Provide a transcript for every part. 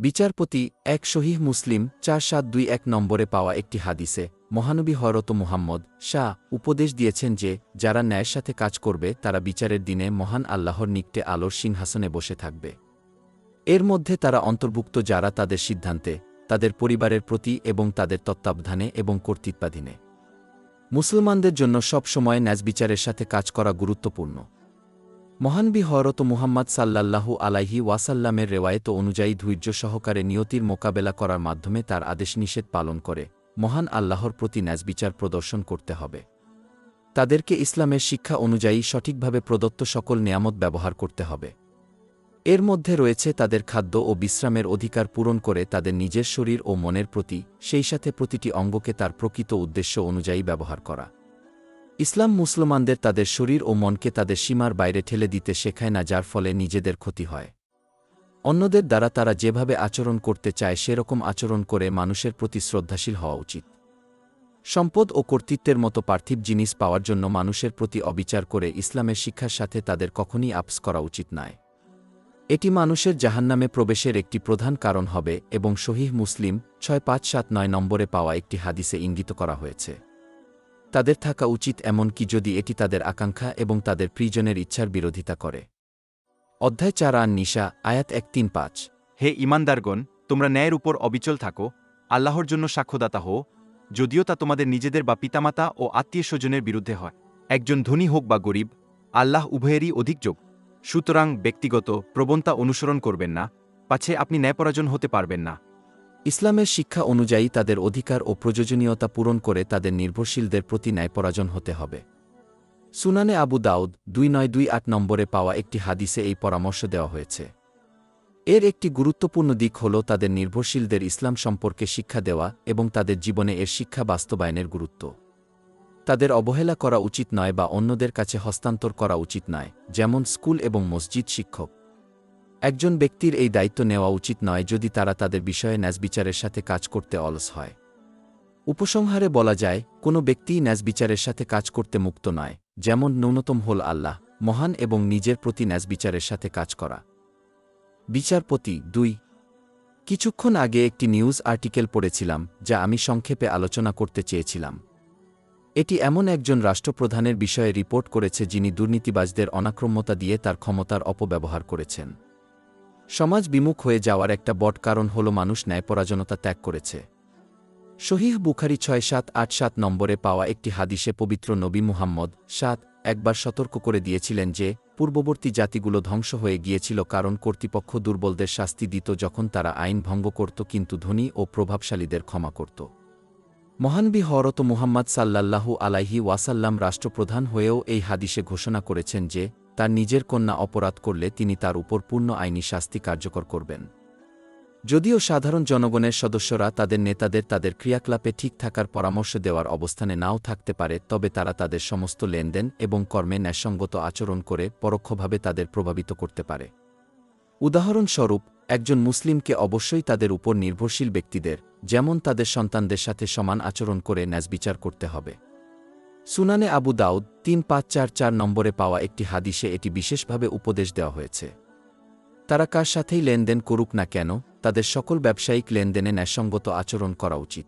বিচারপতি এক শহীহ মুসলিম চার সাত দুই এক নম্বরে পাওয়া একটি হাদিসে, মহানবী হরত মুহাম্মদ শাহ উপদেশ দিয়েছেন যে, যারা ন্যায়ের সাথে কাজ করবে, তারা বিচারের দিনে মহান আল্লাহর নিকটে আলোর সিংহাসনে বসে থাকবে। এর মধ্যে তারা অন্তর্ভুক্ত যারা তাদের সিদ্ধান্তে, তাদের পরিবারের প্রতি এবং তাদের তত্ত্বাবধানে এবং কর্তৃত্বাধীনে। মুসলমানদের জন্য সব সময় ন্যাজ বিচারের সাথে কাজ করা গুরুত্বপূর্ণ। মহানবী হরত মুহাম্মদ সাল্লাল্লাহু আলাইহি ওয়াসাল্লামের রেওয়ায়ত অনুযায়ী ধৈর্য সহকারে নিয়তির মোকাবেলা করার মাধ্যমে তার আদেশ নিষেধ পালন করে। মহান আল্লাহর প্রতি ন্যাজ বিচার প্রদর্শন করতে হবে। তাদেরকে ইসলামের শিক্ষা অনুযায়ী সঠিকভাবে প্রদত্ত সকল নিয়ামত ব্যবহার করতে হবে। এর মধ্যে রয়েছে তাদের খাদ্য ও বিশ্রামের অধিকার পূরণ করে তাদের নিজের শরীর ও মনের প্রতি, সেই সাথে প্রতিটি অঙ্গকে তার প্রকৃত উদ্দেশ্য অনুযায়ী ব্যবহার করা। ইসলাম মুসলমানদের তাদের শরীর ও মনকে তাদের সীমার বাইরে ঠেলে দিতে শেখায় না, যার ফলে নিজেদের ক্ষতি হয়। অন্যদের দ্বারা তারা যেভাবে আচরণ করতে চায়, সেরকম আচরণ করে মানুষের প্রতি শ্রদ্ধাশীল হওয়া উচিত। সম্পদ ও কর্তৃত্বের মতো পার্থিব জিনিস পাওয়ার জন্য মানুষের প্রতি অবিচার করে ইসলামের শিক্ষার সাথে তাদের কখনই আপস করা উচিত নয়। এটি মানুষের জাহান্নামে প্রবেশের একটি প্রধান কারণ হবে এবং শহীহ মুসলিম ছয় পাঁচ সাত নয় নম্বরে পাওয়া একটি হাদিসে ইঙ্গিত করা হয়েছে। তাদের থাকা উচিত এমনকি যদি এটি তাদের আকাঙ্ক্ষা এবং তাদের প্রিজনের ইচ্ছার বিরোধিতা করে। অধ্যায় চার আন নিশা, আয়াত এক তিন পাঁচ। হে ইমানদারগণ, তোমরা ন্যায়ের উপর অবিচল থাকো, আল্লাহর জন্য সাক্ষ্যদাতা হও, যদিও তা তোমাদের নিজেদের বা পিতামাতা ও আত্মীয় স্বজনের বিরুদ্ধে হয়। একজন ধনী হোক বা গরিব, আল্লাহ উভয়েরই অধিক যোগ। সুতরাং ব্যক্তিগত প্রবণতা অনুসরণ করবেন না, পাছে আপনি ন্যায়পরাজন হতে পারবেন না। ইসলামের শিক্ষা অনুযায়ী তাদের অধিকার ও প্রয়োজনীয়তা পূরণ করে তাদের নির্ভরশীলদের প্রতি ন্যায়পরাজন হতে হবে। সুনানে আবু দাউদ দুই নয় দুই আট নম্বরে পাওয়া একটি হাদিসে এই পরামর্শ দেওয়া হয়েছে। এর একটি গুরুত্বপূর্ণ দিক হল তাদের নির্ভরশীলদের ইসলাম সম্পর্কে শিক্ষা দেওয়া এবং তাদের জীবনে এর শিক্ষা বাস্তবায়নের গুরুত্ব। তাদের অবহেলা করা উচিত নয় বা অন্যদের কাছে হস্তান্তর করা উচিত নয়, যেমন স্কুল এবং মসজিদ শিক্ষক। একজন ব্যক্তির এই দায়িত্ব নেওয়া উচিত নয় যদি তারা তাদের বিষয়ে ন্যাজবিচারের সাথে কাজ করতে অলস হয়। উপসংহারে বলা যায়, কোনো ব্যক্তিই ন্যাজবিচারের সাথে কাজ করতে মুক্ত নয়, যেমন ন্যূনতম হল আল্লাহ, মহান এবং নিজের প্রতি ন্যাজবিচারের সাথে কাজ করা। বিচারপতি দুই। কিছুক্ষণ আগে একটি নিউজ আর্টিকেল পড়েছিলাম, যা আমি সংক্ষেপে আলোচনা করতে চেয়েছিলাম। এটি এমন একজন রাষ্ট্রপ্রধানের বিষয়ে রিপোর্ট করেছে যিনি দুর্নীতিবাজদের অনাক্রম্যতা দিয়ে তার ক্ষমতার অপব্যবহার করেছেন। সমাজ বিমুখ হয়ে যাওয়ার একটা বট কারণ হল মানুষ ন্যায়পরাজনতা ত্যাগ করেছে। শহীহ বুখারি ছয় সাত আট সাত নম্বরে পাওয়া একটি হাদিসে পবিত্র নবী মুহাম্মদ সাত একবার সতর্ক করে দিয়েছিলেন যে, পূর্ববর্তী জাতিগুলো ধ্বংস হয়ে গিয়েছিল কারণ কর্তৃপক্ষ দুর্বলদের শাস্তি দিত যখন তারা আইন ভঙ্গ করত কিন্তু ধনী ও প্রভাবশালীদের ক্ষমা করত। মহানবী হরত মুহাম্মদ সাল্লাল্লাহু আলাইহি ওয়াসাল্লাম রাষ্ট্রপ্রধান হয়েও এই হাদিসে ঘোষণা করেছেন যে তার নিজের কন্যা অপরাধ করলে তিনি তার উপর পূর্ণ আইনি শাস্তি কার্যকর করবেন। যদিও সাধারণ জনগণের সদস্যরা তাদের নেতাদের তাদের ক্রিয়াকলাপে ঠিক থাকার পরামর্শ দেওয়ার অবস্থানে নাও থাকতে পারে, তবে তারা তাদের সমস্ত লেনদেন এবং কর্মে ন্যায়সঙ্গত আচরণ করে পরোক্ষভাবে তাদের প্রভাবিত করতে পারে। উদাহরণস্বরূপ, একজন মুসলিমকে অবশ্যই তাদের উপর নির্ভরশীল ব্যক্তিদের, যেমন তাদের সন্তানদের সাথে সমান আচরণ করে ন্যাজবিচার করতে হবে। সুনানে আবু দাউদ তিন পাঁচ চার চার নম্বরে পাওয়া একটি হাদিসে এটি বিশেষভাবে উপদেশ দেওয়া হয়েছে। তারা কার সাথেই লেনদেন করুক না কেন, তাদের সকল ব্যবসায়িক লেনদেনে ন্যায়সঙ্গত আচরণ করা উচিত।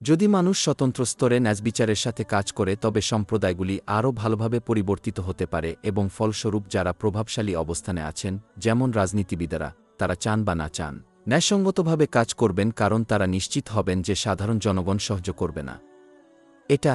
যদি মানুষ স্বতন্ত্র স্তরে ন্যাজবিচারের সাথে কাজ করে, তবে সম্প্রদায়গুলি আরও ভালোভাবে পরিবর্তিত হতে পারে এবং ফলস্বরূপ যারা প্রভাবশালী অবস্থানে আছেন, যেমন রাজনীতিবিদেরা, তারা চান বা না চান। ন্যায়সঙ্গতভাবে কাজ করবেন কারণ তারা নিশ্চিত হবেন যে সাধারণ জনগণ সহ্য করবে না। এটা